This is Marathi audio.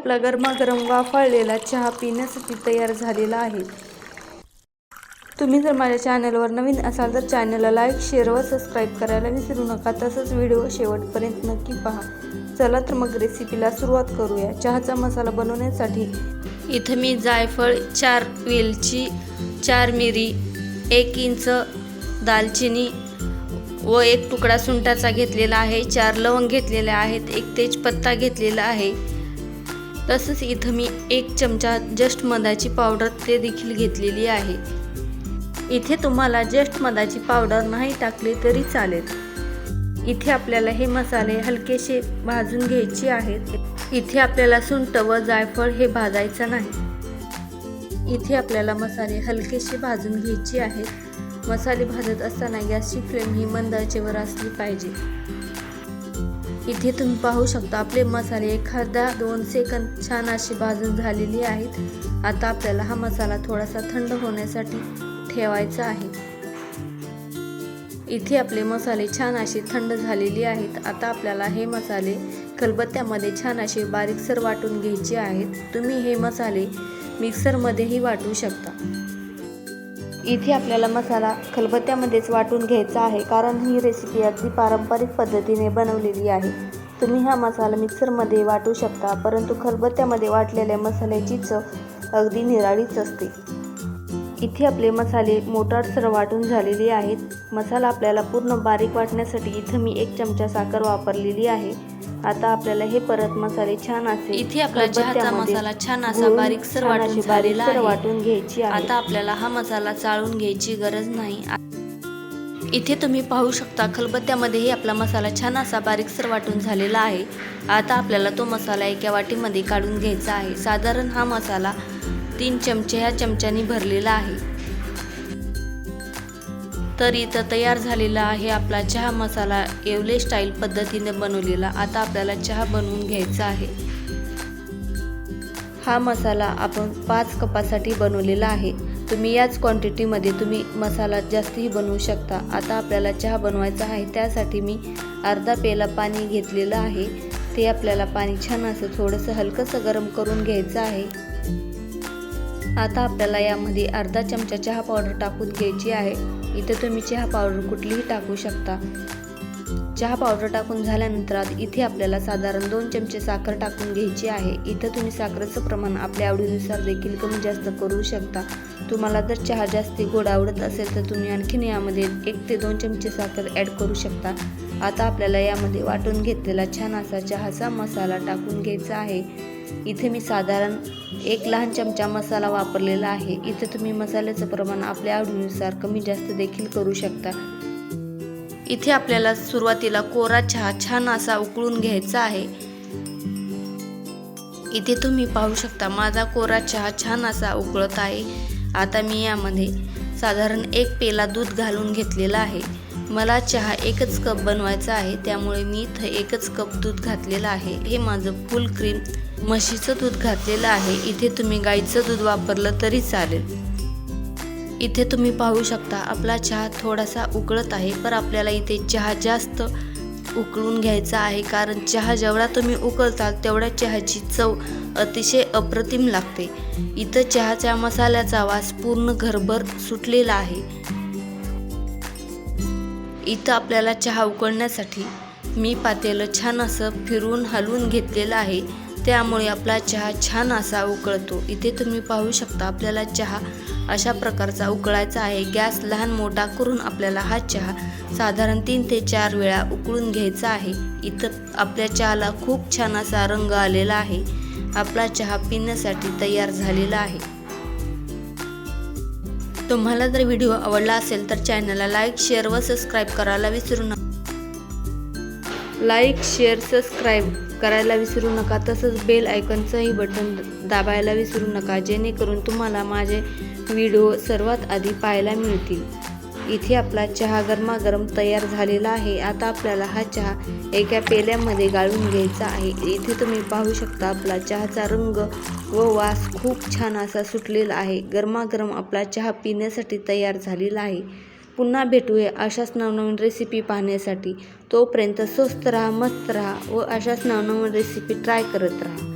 आपला गरमागरम वाफाळलेला चहा पिण्यासाठी तयार झालेला आहे. तुम्ही जर माझ्या चॅनलवर नवीन असाल तर चॅनलला लाईक शेअर व सबस्क्राईब करायला विसरू नका. तसंच व्हिडिओ शेवटपर्यंत नक्की पहा. चला तर मग रेसिपीला सुरुवात करूया. चहाचा मसाला बनवण्यासाठी इथं मी जायफळ चार वेलची चार मिरी एक इंच दालचिनी व एक तुकडा सुंटाचा घेतलेला आहे. चार लवंग घेतलेले आहेत. एक तेजपत्ता घेतलेला आहे. तसंच इथं मी एक चमचा जस्ट मधाची पावडर ते देखील घेतलेली आहे. इथे तुम्हाला जस्ट मधाची पावडर नाही टाकली तरी चालेल. इथे आपल्याला हे मसाले हलकेसे भाजून घ्यायचे आहेत. इथे आपल्याला सुंट व जायफळ हे भाजायचं नाही. इथे आपल्याला मसाले हलकेसे भाजून घ्यायचे आहेत. मसाले भाजत असताना गॅसची फ्लेम ही मंदाचेवर असली पाहिजे. इथे तुम्ही पाहू शकता आपले मसाले एखादा दोन सेकंद छान असे भाजून झालेली आहेत. आता आपल्याला हा मसाला थोडासा थंड होण्यासाठी ठेवायचा आहे. इथे आपले मसाले छान असे थंड झालेले आहेत. आता आपल्याला हे मसाले खलबत्त्यामध्ये छान असे बारीकसर वाटून घ्यायचे आहेत. तुम्ही हे मसाले मिक्सरमध्येही वाटू शकता. इथे आपल्याला मसाला खलबत्त्यामध्येच वाटून घ्यायचा आहे कारण ही रेसिपी अगदी पारंपरिक पद्धतीने बनवलेली आहे. तुम्ही हा मसाला मिक्सरमध्ये वाटू शकता परंतु खलबत्त्यामध्ये वाटलेल्या मसाल्याची चव अगदी निराळीच असते. इथे आपले मसाले मोटारसर वाटून झालेले आहेत. मसाला आपल्याला पूर्ण बारीक वाटण्यासाठी इथं मी एक चमचा साखर वापरलेली आहे. आता आपल्याला हे परत मसाले छान असे इथे आपला चहाचा मसाला छान असा बारीकसर वाटून बारीकसर आहे. वाटून घ्यायची आहे. आता आपल्याला हा मसाला चाळून घ्यायची गरज नाही. इथे तुम्ही पाहू शकता खलबत्त्यामध्येही आपला मसाला छान असा बारीकसर वाटून झालेला आहे. आता आपल्याला तो मसाला एका वाटीमध्ये काढून घ्यायचा आहे. साधारण हा मसाला तीन चमचे ह्या चमच्यानी भरलेला आहे. तर इथं तयार झालेला आहे आपला चहा मसाला येवले स्टाईल पद्धतीने बनवलेला. आता आपल्याला चहा बनवून घ्यायचा आहे. हा मसाला आपण पाच कपासाठी बनवलेला आहे. तुम्ही याच क्वांटिटीमध्ये तुम्ही मसाला जास्तही बनवू शकता. आता आपल्याला चहा बनवायचा आहे. त्यासाठी मी अर्धा पेला पाणी घेतलेलं आहे. ते आपल्याला पाणी छान असं थोडंसं हलकंसं गरम करून घ्यायचं आहे. आता आपल्याला यामध्ये अर्धा चमचा चहा पावडर टाकून घ्यायची आहे. इथे तुम्ही चहा पावडर कुठलीही टाकू शकता. चहा पावडर टाकून झाल्यानंतर इथे आपल्याला साधारण दोन चमचे साखर टाकून घ्यायची आहे. इथं तुम्ही साखरेचं प्रमाण आपल्या आवडीनुसार देखील कमी जास्त करू शकता. तुम्हाला जर चहा जास्ती गोड आवडत असेल तर तुम्ही आणखीन यामध्ये एक ते दोन चमचे साखर ॲड करू शकता. आता आपल्याला यामध्ये वाटून घेतलेला छान असा चहाचा मसाला टाकून घ्यायचा आहे. इथे मी साधारण एक लहान चमचा मसाला वापरलेला आहे. इथे तुम्ही मसाल्याचं प्रमाण आपल्या आवडीनुसार कमी जास्त देखील करू शकता. इथे आपल्याला सुरुवातीला कोरा चहा छान असा उकळून घ्यायचा आहे. इथे तुम्ही पाहू शकता माझा कोरा चहा छान असा उकळत आहे. आता मी यामध्ये साधारण एक पेला दूध घालून घेतलेला आहे. मला चहा एकच कप बनवायचा आहे त्यामुळे मी इथं एकच कप दूध घातलेलं आहे. हे माझं फुल क्रीम म्हशीचं दूध घातलेलं आहे. इथे तुम्ही गाईचं दूध वापरलं तरी चालेल. इथे तुम्ही पाहू शकता आपला चहा थोडासा उकळत आहे पर आपल्याला इथे चहा जास्त उकळून घ्यायचा आहे कारण चहा जेवढा तुम्ही उकळताल तेवढ्या चहाची चव अतिशय अप्रतिम लागते. इथं चहाच्या मसाल्याचा वास पूर्ण घरभर सुटलेला आहे. इथं आपल्याला चहा उकळण्यासाठी मी पातेलं छान असं फिरून हलवून घेतलेलं आहे. त्यामुळे आपला चहा छान असा उकळतो. इथे तुम्ही पाहू शकता आपल्याला चहा अशा प्रकारचा उकळायचा आहे. गॅस लहान मोठा करून आपल्याला हा चहा साधारण तीन ते चार वेळा उकळून घ्यायचा आहे. इथं आपल्या चहाला खूप छान असा रंग आलेला आहे. आपला चहा पिण्यासाठी तयार झालेला आहे. तुम्हाला जर व्हिडिओ आवडला असेल तर चॅनलला लाईक शेअर व सबस्क्राईब करायला विसरू नका. Like share subscribe. करायला विसरू नका. तसंच बेल आयकनचंही बटन दाबायला विसरू नका. जेणेकरून तुम्हाला माझे व्हिडिओ सर्वात आधी पाहायला मिळतील. इथे आपला चहा गरमागरम तयार झालेला आहे. आता आपल्याला हा चहा एका पेल्यामध्ये गाळून घ्यायचा आहे. इथे तुम्ही पाहू शकता आपला चहाचा रंग व वास खूप छान असा सुटलेला आहे. गरमागरम आपला चहा पिण्यासाठी तयार झालेला आहे. पुन्हा भेटूया अशाच नवनवीन रेसिपी पाहण्यासाठी. तोपर्यंत स्वस्त राहा मस्त राहा व अशाच नवनवीन रेसिपी ट्राय करत राहा.